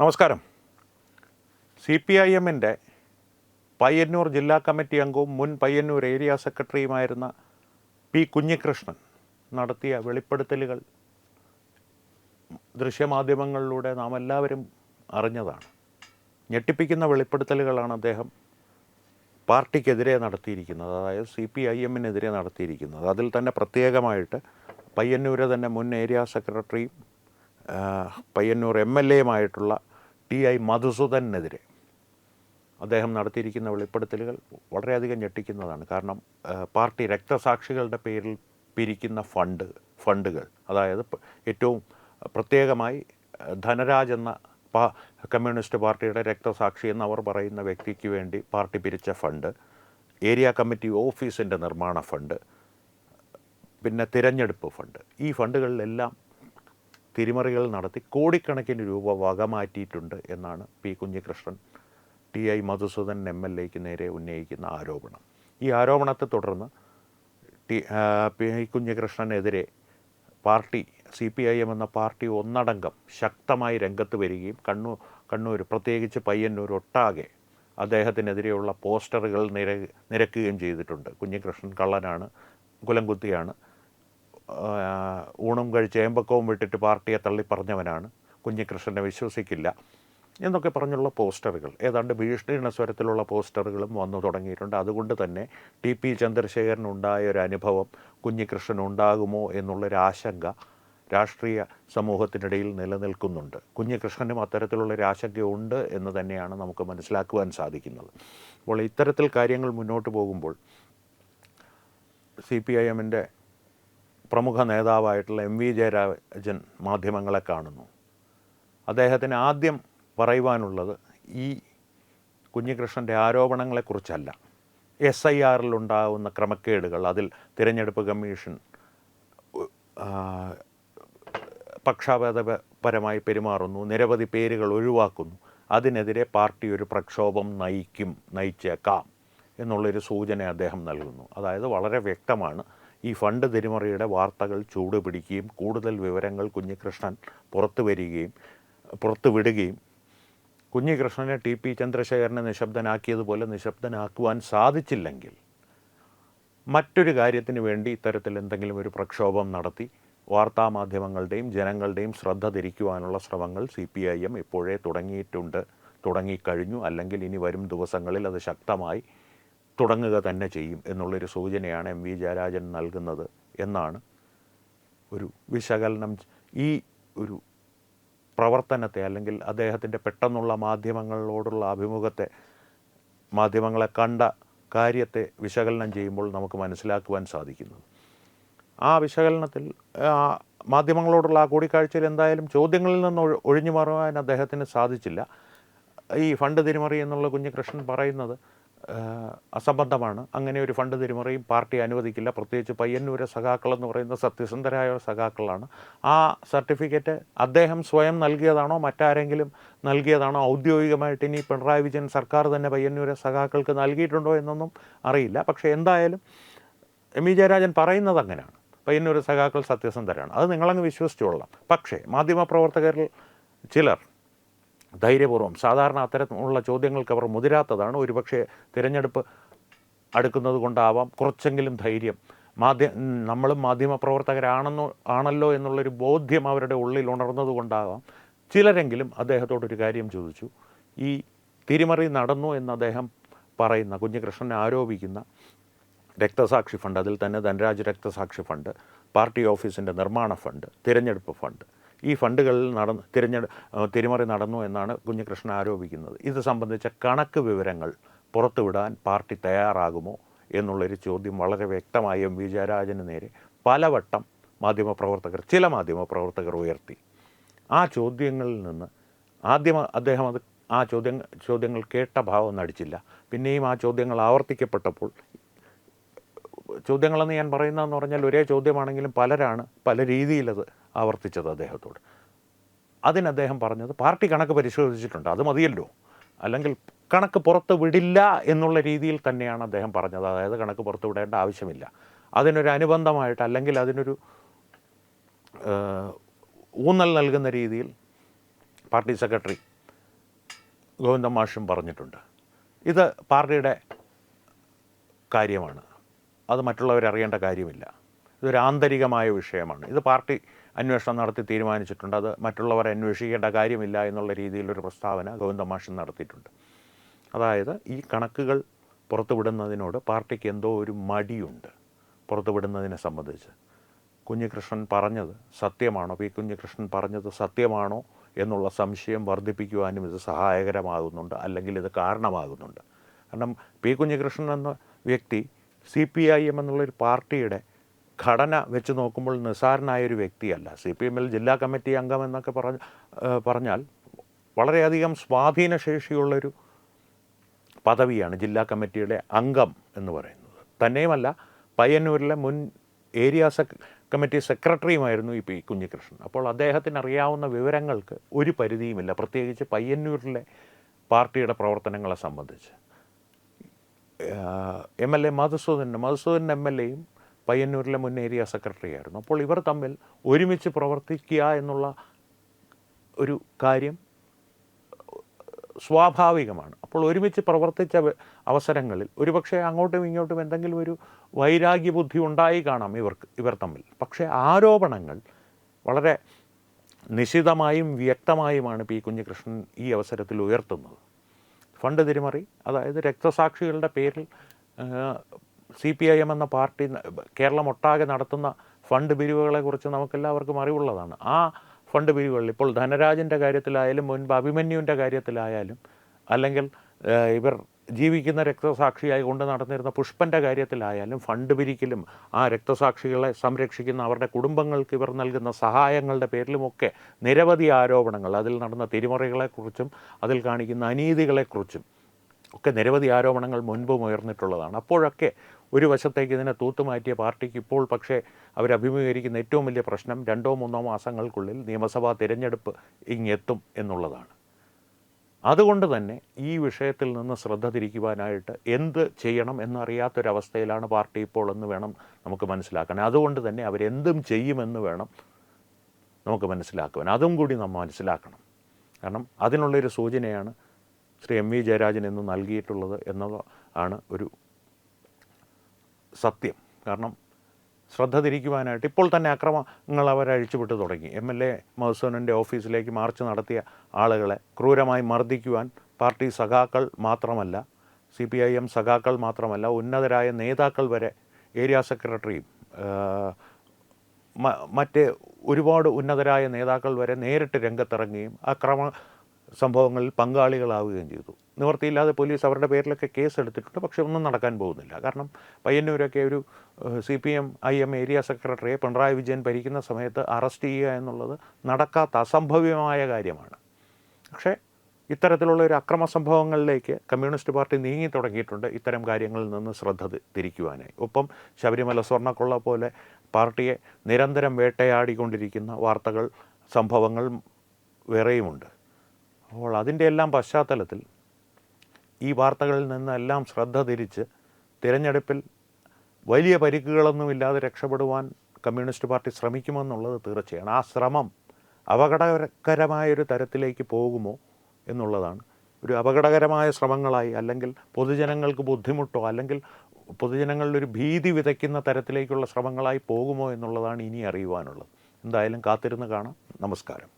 നമസ്കാരം. C P I എമ്മിന്റെ പയ്യന്നൂർ ജില്ലാ കമ്മിറ്റി അംഗവും മുൻ പയ്യന്നൂർ ഏരിയ സെക്രട്ടറിയുമായിരുന്ന പി കുഞ്ഞികൃഷ്ണൻ നടത്തിയ വെളിപ്പെടുത്തലുകൾ ദൃശ്യമാധ്യമങ്ങളിലൂടെ നാം എല്ലാവരും അറിഞ്ഞതാണ്. ഞെട്ടിപ്പിക്കുന്ന വെളിപ്പെടുത്തലുകളാണ് അദ്ദേഹം പാർട്ടിക്കെതിരെ നടത്തിയിരിക്കുന്നത് അതായത് സി പി ഐ എമ്മിനെതിരെ നടത്തിയിരിക്കുന്നത്. അതിൽ തന്നെ പ്രത്യേകമായിട്ട് പയ്യന്നൂരെ തന്നെ മുൻ ഏരിയ സെക്രട്ടറിയും പയ്യന്നൂർ എം എൽ എയുമായിട്ടുള്ള ടി ഐ മധുസൂദനെതിരെ. അദ്ദേഹം നടത്തിയിരിക്കുന്ന വെളിപ്പെടുത്തലുകൾ വളരെയധികം ഞെട്ടിക്കുന്നതാണ്. കാരണം പാർട്ടി രക്തസാക്ഷികളുടെ പേരിൽ പിരിക്കുന്ന ഫണ്ട് ഫണ്ടുകൾ അതായത് ഏറ്റവും പ്രത്യേകമായി ധനരാജ് എന്ന കമ്മ്യൂണിസ്റ്റ് പാർട്ടിയുടെ രക്തസാക്ഷി എന്ന് അവർ പറയുന്ന വ്യക്തിക്ക് വേണ്ടി പാർട്ടി പിരിച്ച ഫണ്ട് ഏരിയ കമ്മിറ്റി ഓഫീസിന്റെ നിർമ്മാണ ഫണ്ട് പിന്നെ തിരഞ്ഞെടുപ്പ് ഫണ്ട്. ഈ ഫണ്ടുകളിലെല്ലാം തിരിമറികൾ നടത്തി കോടിക്കണക്കിന് രൂപ വകമാറ്റിയിട്ടുണ്ട് എന്നാണ് P Kunhikrishnan T I Madhusudan M L എക്ക് നേരെ ഉന്നയിക്കുന്ന ആരോപണം. ഈ ആരോപണത്തെ തുടർന്ന് T P കുഞ്ഞികൃഷ്ണനെതിരെ party C P I M എന്ന പാർട്ടി ഒന്നടങ്കം ശക്തമായി രംഗത്ത് വരികയും കണ്ണൂർ കണ്ണൂർ പ്രത്യേകിച്ച് പയ്യന്നൂർ ഒട്ടാകെ അദ്ദേഹത്തിനെതിരെയുള്ള പോസ്റ്ററുകൾ നിര നിരക്കുകയും ചെയ്തിട്ടുണ്ട്. കുഞ്ഞികൃഷ്ണൻ കള്ളനാണ് കുലംകുത്തിയാണ്. ഊണും കഴിച്ച് ഏമ്പക്കവും വിട്ടിട്ട് പാർട്ടിയെ തള്ളിപ്പറഞ്ഞവനാണ് കുഞ്ഞികൃഷ്ണനെ വിശ്വസിക്കില്ല എന്നൊക്കെ പറഞ്ഞുള്ള പോസ്റ്ററുകൾ. ഏതാണ്ട് ഭീഷണിയുടെ സ്വരത്തിലുള്ള പോസ്റ്ററുകളും വന്നു തുടങ്ങിയിട്ടുണ്ട്. അതുകൊണ്ട് തന്നെ ടി പി ചന്ദ്രശേഖരനുണ്ടായ ഒരു അനുഭവം കുഞ്ഞികൃഷ്ണൻ ഉണ്ടാകുമോ എന്നുള്ളൊരു ആശങ്ക രാഷ്ട്രീയ സമൂഹത്തിനിടയിൽ നിലനിൽക്കുന്നുണ്ട്. കുഞ്ഞികൃഷ്ണനും അത്തരത്തിലുള്ളൊരു ആശങ്കയുണ്ട് എന്ന് തന്നെയാണ് നമുക്ക് മനസ്സിലാക്കുവാൻ സാധിക്കുന്നത്. അപ്പോൾ ഇത്തരത്തിൽ കാര്യങ്ങൾ മുന്നോട്ട് പോകുമ്പോൾ സി പി ഐ എമ്മിന്റെ പ്രമുഖ നേതാവായിട്ടുള്ള എം വി ജയരാജൻ മാധ്യമങ്ങളെ കാണുന്നു. അദ്ദേഹത്തിന് ആദ്യം പറയുവാനുള്ളത് ഈ കുഞ്ഞികൃഷ്ണന്റെ ആരോപണങ്ങളെക്കുറിച്ചല്ല. എസ് ഐ ആറിലുണ്ടാകുന്ന ക്രമക്കേടുകൾ അതിൽ തിരഞ്ഞെടുപ്പ് കമ്മീഷൻ പക്ഷാപേതപരമായി പെരുമാറുന്നു നിരവധി പേരുകൾ ഒഴിവാക്കുന്നു അതിനെതിരെ പാർട്ടി ഒരു പ്രക്ഷോഭം നയിക്കും നയിച്ചേക്കാം എന്നുള്ളൊരു സൂചന അദ്ദേഹം നൽകുന്നു. അതായത് വളരെ വ്യക്തമാണ് ഈ ഫണ്ട് തിരിമറിയുടെ വാർത്തകൾ ചൂടുപിടിക്കുകയും കൂടുതൽ വിവരങ്ങൾ കുഞ്ഞികൃഷ്ണൻ പുറത്തു വരികയും പുറത്തു വിടുകയും കുഞ്ഞികൃഷ്ണനെ ടി പി ചന്ദ്രശേഖരനെ നിശബ്ദനാക്കിയതുപോലെ നിശബ്ദനാക്കുവാൻ സാധിച്ചില്ലെങ്കിൽ മറ്റൊരു കാര്യത്തിന് വേണ്ടി ഇത്തരത്തിൽ എന്തെങ്കിലും ഒരു പ്രക്ഷോഭം നടത്തി വാർത്താമാധ്യമങ്ങളുടെയും ജനങ്ങളുടെയും ശ്രദ്ധ തിരിക്കുവാനുള്ള ശ്രമങ്ങൾ സി പി ഐ എം ഇപ്പോഴേ തുടങ്ങിയിട്ടുണ്ട് തുടങ്ങിക്കഴിഞ്ഞു. അല്ലെങ്കിൽ ഇനി വരും ദിവസങ്ങളിൽ അത് ശക്തമായി തുടങ്ങുക തന്നെ ചെയ്യും എന്നുള്ളൊരു സൂചനയാണ് എം വി ജയരാജൻ നൽകുന്നത് എന്നാണ് ഒരു വിശകലനം ഈ ഒരു പ്രവർത്തനത്തെ അല്ലെങ്കിൽ അദ്ദേഹത്തിന്റെ പെട്ടെന്നുള്ള മാധ്യമങ്ങളോടുള്ള അഭിമുഖത്തെ മാധ്യമങ്ങളെ കണ്ട കാര്യത്തെ വിശകലനം ചെയ്യുമ്പോൾ നമുക്ക് മനസ്സിലാക്കുവാൻ സാധിക്കുന്നത് ആ വിശകലനത്തിൽ ആ, മാധ്യമങ്ങളോടുള്ള ആ കൂടിക്കാഴ്ചയിൽ എന്തായാലും ചോദ്യങ്ങളിൽ നിന്ന് ഒഴി- ഒഴിഞ്ഞു മാറുവാൻ അദ്ദേഹത്തിന് സാധിച്ചില്ല. ഈ ഫണ്ട് തിരിമറി എന്നുള്ള കുഞ്ഞികൃഷ്ണൻ പറയുന്നത് ആ, അസംബന്ധമാണ്. അങ്ങനെ ഒരു ഫണ്ട് തിരിമറിയും പാർട്ടി അനുവദിക്കില്ല. പ്രത്യേകിച്ച് പയ്യന്നൂരെ സഖാക്കൾ എന്ന് പറയുന്ന സത്യസന്ധരായ സഖാക്കളാണ്. ആ സർട്ടിഫിക്കറ്റ് അദ്ദേഹം സ്വയം നൽകിയതാണോ മറ്റാരെങ്കിലും നൽകിയതാണോ? ഔദ്യോഗികമായിട്ട് ഇനി പിണറായി വിജയൻ സർക്കാർ തന്നെ പയ്യന്നൂരെ സഖാക്കൾക്ക് നൽകിയിട്ടുണ്ടോ എന്നൊന്നും അറിയില്ല. പക്ഷേ എന്തായാലും എം വി ജയരാജൻ പറയുന്നത് അങ്ങനെയാണ്. പയ്യന്നൂർ സഖാക്കൾ സത്യസന്ധരാണ്. അത് നിങ്ങളങ്ങ് വിശ്വസിച്ചുകൊള്ളാം പക്ഷേ മാധ്യമപ്രവർത്തകരിൽ ചിലർ ധൈര്യപൂർവം. സാധാരണ അത്തരത്തിലുള്ള ചോദ്യങ്ങൾക്ക് അവർ മുതിരാത്തതാണ്. ഒരുപക്ഷെ തിരഞ്ഞെടുപ്പ് അടുക്കുന്നത് കൊണ്ടാവാം കുറച്ചെങ്കിലും ധൈര്യം. മാധ്യ നമ്മളും മാധ്യമപ്രവർത്തകരാണെന്നോ ആണല്ലോ എന്നുള്ളൊരു ബോധ്യം അവരുടെ ഉള്ളിൽ ഉണർന്നത് കൊണ്ടാവാം ചിലരെങ്കിലും അദ്ദേഹത്തോടൊരു കാര്യം ചോദിച്ചു. ഈ തിരിമറി നടന്നു എന്ന് അദ്ദേഹം പറയുന്ന കുഞ്ഞികൃഷ്ണനെ ആരോപിക്കുന്ന രക്തസാക്ഷി ഫണ്ട് അതിൽ തന്നെ ധനരാജ് രക്തസാക്ഷി ഫണ്ട് പാർട്ടി ഓഫീസിന്റെ നിർമ്മാണ ഫണ്ട് തിരഞ്ഞെടുപ്പ് ഫണ്ട് ഈ ഫണ്ടുകളിൽ നടന്ന് തിരഞ്ഞെടു തിരിമറി നടന്നു എന്നാണ് കുഞ്ഞികൃഷ്ണൻ ആരോപിക്കുന്നത്. ഇത് സംബന്ധിച്ച കണക്ക് വിവരങ്ങൾ പുറത്തുവിടാൻ പാർട്ടി തയ്യാറാകുമോ എന്നുള്ളൊരു ചോദ്യം വളരെ വ്യക്തമായി എം വി ജയരാജന് നേരെ പലവട്ടം മാധ്യമപ്രവർത്തകർ ചില മാധ്യമപ്രവർത്തകർ ഉയർത്തി. ആ ചോദ്യങ്ങളിൽ നിന്ന് ആദ്യം അദ്ദേഹം അത് ആ ചോദ്യം ചോദ്യങ്ങൾ കേട്ട ഭാവം നടിച്ചില്ല. പിന്നെയും ആ ചോദ്യങ്ങൾ ആവർത്തിക്കപ്പെട്ടപ്പോൾ ചോദ്യങ്ങളെന്ന് ഞാൻ പറയുന്നതെന്ന് പറഞ്ഞാൽ ഒരേ ചോദ്യമാണെങ്കിലും പലരാണ് പല രീതിയിലത് ആവർത്തിച്ചത് അദ്ദേഹത്തോട്. അതിന് അദ്ദേഹം പറഞ്ഞത് പാർട്ടി കണക്ക് പരിശോധിച്ചിട്ടുണ്ട് അത് മതിയല്ലോ. അല്ലെങ്കിൽ കണക്ക് പുറത്ത് വിടില്ല എന്നുള്ള രീതിയിൽ തന്നെയാണ് അദ്ദേഹം പറഞ്ഞത്. അതായത് കണക്ക് പുറത്ത് വിടേണ്ട ആവശ്യമില്ല. അതിനൊരു അനുബന്ധമായിട്ട് അല്ലെങ്കിൽ അതിനൊരു ഊന്നൽ നൽകുന്ന രീതിയിൽ പാർട്ടി സെക്രട്ടറി ഗോവിന്ദ മാഷും പറഞ്ഞിട്ടുണ്ട്. ഇത് പാർട്ടിയുടെ കാര്യമാണ്. അത് മറ്റുള്ളവരറിയേണ്ട കാര്യമില്ല. ഇതൊരു ആന്തരികമായ വിഷയമാണ്. ഇത് പാർട്ടി അന്വേഷണം നടത്തി തീരുമാനിച്ചിട്ടുണ്ട്. അത് മറ്റുള്ളവർ അന്വേഷിക്കേണ്ട കാര്യമില്ല എന്നുള്ള രീതിയിലൊരു പ്രസ്താവന ഗോവിന്ദ മാഷൻ നടത്തിയിട്ടുണ്ട്. അതായത് ഈ കണക്കുകൾ പുറത്തുവിടുന്നതിനോട് പാർട്ടിക്ക് എന്തോ ഒരു മടിയുണ്ട് പുറത്തുവിടുന്നതിനെ സംബന്ധിച്ച്. കുഞ്ഞികൃഷ്ണൻ പറഞ്ഞത് സത്യമാണോ? പി കുഞ്ഞികൃഷ്ണൻ പറഞ്ഞത് സത്യമാണോ എന്നുള്ള സംശയം വർദ്ധിപ്പിക്കുവാനും ഇത് സഹായകരമാകുന്നുണ്ട് അല്ലെങ്കിൽ ഇത് കാരണമാകുന്നുണ്ട്. കാരണം പി കുഞ്ഞികൃഷ്ണൻ എന്ന വ്യക്തി സി പി ഐ എം എന്നുള്ളൊരു പാർട്ടിയുടെ ഘടന വെച്ച് നോക്കുമ്പോൾ നിസ്സാരനായൊരു വ്യക്തിയല്ല. സി പി എമ്മിൽ ജില്ലാ കമ്മിറ്റി അംഗം എന്നൊക്കെ പറഞ്ഞ പറഞ്ഞാൽ വളരെയധികം സ്വാധീനശേഷിയുള്ളൊരു പദവിയാണ് ജില്ലാ കമ്മിറ്റിയുടെ അംഗം എന്ന് പറയുന്നത്. തന്നെയുമല്ല പയ്യന്നൂരിലെ മുൻ ഏരിയ സെക് കമ്മിറ്റി സെക്രട്ടറിയുമായിരുന്നു ഈ പി കുഞ്ഞികൃഷ്ണൻ. അപ്പോൾ അദ്ദേഹത്തിന് അറിയാവുന്ന വിവരങ്ങൾക്ക് ഒരു പരിധിയുമില്ല പ്രത്യേകിച്ച് പയ്യന്നൂരിലെ പാർട്ടിയുടെ പ്രവർത്തനങ്ങളെ സംബന്ധിച്ച്. M L A Madhusudan Madhusudan M L എയും പയ്യന്നൂരിലെ മുൻ ഏരിയ സെക്രട്ടറി ആയിരുന്നു അപ്പോൾ ഇവർ തമ്മിൽ ഒരുമിച്ച് പ്രവർത്തിക്കുക എന്നുള്ള ഒരു കാര്യം സ്വാഭാവികമാണ്. അപ്പോൾ ഒരുമിച്ച് പ്രവർത്തിച്ച അവസരങ്ങളിൽ ഒരുപക്ഷെ അങ്ങോട്ടും ഇങ്ങോട്ടും എന്തെങ്കിലും ഒരു വൈരാഗ്യ ബുദ്ധി ഉണ്ടായി കാണാം ഇവർക്ക് ഇവർ തമ്മിൽ. പക്ഷേ ആരോപണങ്ങൾ വളരെ നിശിതമായും വ്യക്തമായുമാണ് പി കുഞ്ഞികൃഷ്ണൻ ഈ അവസരത്തിൽ ഉയർത്തുന്നത്. ഫണ്ട് തിരിമറി അതായത് രക്തസാക്ഷികളുടെ പേരിൽ സി പി ഐ എം എന്ന പാർട്ടി കേരളമൊട്ടാകെ നടത്തുന്ന ഫണ്ട് പിരിവുകളെക്കുറിച്ച് നമുക്കെല്ലാവർക്കും അറിവുള്ളതാണ്. ആ ഫണ്ട് പിരിവുകളിൽ ഇപ്പോൾ ധനരാജന്റെ കാര്യത്തിലായാലും മുൻപ് അഭിമന്യുവിന്റെ കാര്യത്തിലായാലും അല്ലെങ്കിൽ ഇവർ ജീവിക്കുന്ന രക്തസാക്ഷിയായി കൊണ്ട് നടന്നിരുന്ന പുഷ്പന്റെ കാര്യത്തിലായാലും ഫണ്ട് പിരിക്കലും ആ രക്തസാക്ഷികളെ സംരക്ഷിക്കുന്ന അവരുടെ കുടുംബങ്ങൾക്ക് ഇവർ നൽകുന്ന സഹായങ്ങളുടെ പേരിലുമൊക്കെ നിരവധി ആരോപണങ്ങൾ അതിൽ നടന്ന തിരിമറികളെക്കുറിച്ചും അതിൽ കാണിക്കുന്ന അനീതികളെക്കുറിച്ചും ഒക്കെ നിരവധി ആരോപണങ്ങൾ മുൻപും ഉയർന്നിട്ടുള്ളതാണ്. അപ്പോഴൊക്കെ ഒരു വശത്തേക്ക് ഇതിനെ തൂത്തുമാറ്റിയ പാർട്ടിക്ക് ഇപ്പോൾ പക്ഷേ അവരഭിമുഖീകരിക്കുന്ന ഏറ്റവും വലിയ പ്രശ്നം രണ്ടോ മൂന്നോ മാസങ്ങൾക്കുള്ളിൽ നിയമസഭാ തിരഞ്ഞെടുപ്പ് ഇങ്ങെത്തും എന്നുള്ളതാണ്. അതുകൊണ്ട് തന്നെ ഈ വിഷയത്തിൽ നിന്ന് ശ്രദ്ധ തിരിക്കുവാനായിട്ട് എന്ത് ചെയ്യണം എന്നറിയാത്തൊരവസ്ഥയിലാണ് പാർട്ടി ഇപ്പോൾ എന്ന് വേണം നമുക്ക് മനസ്സിലാക്കാൻ. അതുകൊണ്ട് തന്നെ അവരെന്തും ചെയ്യുമെന്ന് വേണം നമുക്ക് മനസ്സിലാക്കുവാൻ. അതും കൂടി നമ്മൾ മനസ്സിലാക്കണം. കാരണം അതിനുള്ളൊരു സൂചനയാണ് ശ്രീ എം വി ജയരാജൻ ഇന്ന് നൽകിയിട്ടുള്ളത് എന്നത് ആണ് ഒരു സത്യം. കാരണം ശ്രദ്ധ തിരിക്കുവാനായിട്ട് ഇപ്പോൾ തന്നെ അക്രമങ്ങൾ അവർ അഴിച്ചുവിട്ട് തുടങ്ങി. എം എൽ എ മധുസൂദനന്റെ ഓഫീസിലേക്ക് മാർച്ച് നടത്തിയ ആളുകളെ ക്രൂരമായി മർദ്ദിക്കുവാൻ പാർട്ടി സഖാക്കൾ മാത്രമല്ല സി പി ഐ എം സഖാക്കൾ മാത്രമല്ല ഉന്നതരായ നേതാക്കൾ വരെ ഏരിയ സെക്രട്ടറിയും മറ്റ് ഒരുപാട് ഉന്നതരായ നേതാക്കൾ വരെ നേരിട്ട് രംഗത്തിറങ്ങുകയും അക്രമ സംഭവങ്ങളിൽ പങ്കാളികളാവുകയും ചെയ്തു. നിവൃത്തിയില്ലാതെ പോലീസ് അവരുടെ പേരിലൊക്കെ കേസ് എടുത്തിട്ടുണ്ട് പക്ഷേ ഒന്നും നടക്കാൻ പോകുന്നില്ല. കാരണം പയ്യന്നൂരൊക്കെ ഒരു C P M I M area സെക്രട്ടറിയെ പിണറായി വിജയൻ ഭരിക്കുന്ന സമയത്ത് അറസ്റ്റ് ചെയ്യുക എന്നുള്ളത് നടക്കാത്ത അസംഭവ്യമായ കാര്യമാണ്. പക്ഷേ ഇത്തരത്തിലുള്ള ഒരു അക്രമ സംഭവങ്ങളിലേക്ക് കമ്മ്യൂണിസ്റ്റ് പാർട്ടി നീങ്ങി തുടങ്ങിയിട്ടുണ്ട് ഇത്തരം കാര്യങ്ങളിൽ നിന്ന് ശ്രദ്ധ തിരിക്കുവാനായി. ഒപ്പം ശബരിമല സ്വർണക്കൊള്ള പോലെ പാർട്ടിയെ നിരന്തരം വേട്ടയാടിക്കൊണ്ടിരിക്കുന്ന വാർത്തകൾ സംഭവങ്ങൾ വേറെയുമുണ്ട്. അപ്പോൾ അതിന്റെ എല്ലാം പശ്ചാത്തലത്തിൽ ഈ വാർത്തകളിൽ നിന്നെല്ലാം ശ്രദ്ധ തിരിച്ച് തിരഞ്ഞെടുപ്പിൽ വലിയ പരിക്കുകളൊന്നുമില്ലാതെ രക്ഷപ്പെടുവാൻ കമ്മ്യൂണിസ്റ്റ് പാർട്ടി ശ്രമിക്കുമെന്നുള്ളത് തീർച്ചയാണ്. ആ ശ്രമം അപകടകരമായൊരു തരത്തിലേക്ക് പോകുമോ എന്നുള്ളതാണ്. ഒരു അപകടകരമായ ശ്രമങ്ങളായി അല്ലെങ്കിൽ പൊതുജനങ്ങൾക്ക് ബുദ്ധിമുട്ടോ അല്ലെങ്കിൽ പൊതുജനങ്ങളിലൊരു ഭീതി വിതയ്ക്കുന്ന തരത്തിലേക്കുള്ള ശ്രമങ്ങളായി പോകുമോ എന്നുള്ളതാണ് ഇനി അറിയുവാനുള്ളത്. എന്തായാലും കാത്തിരുന്ന് കാണാം. നമസ്കാരം.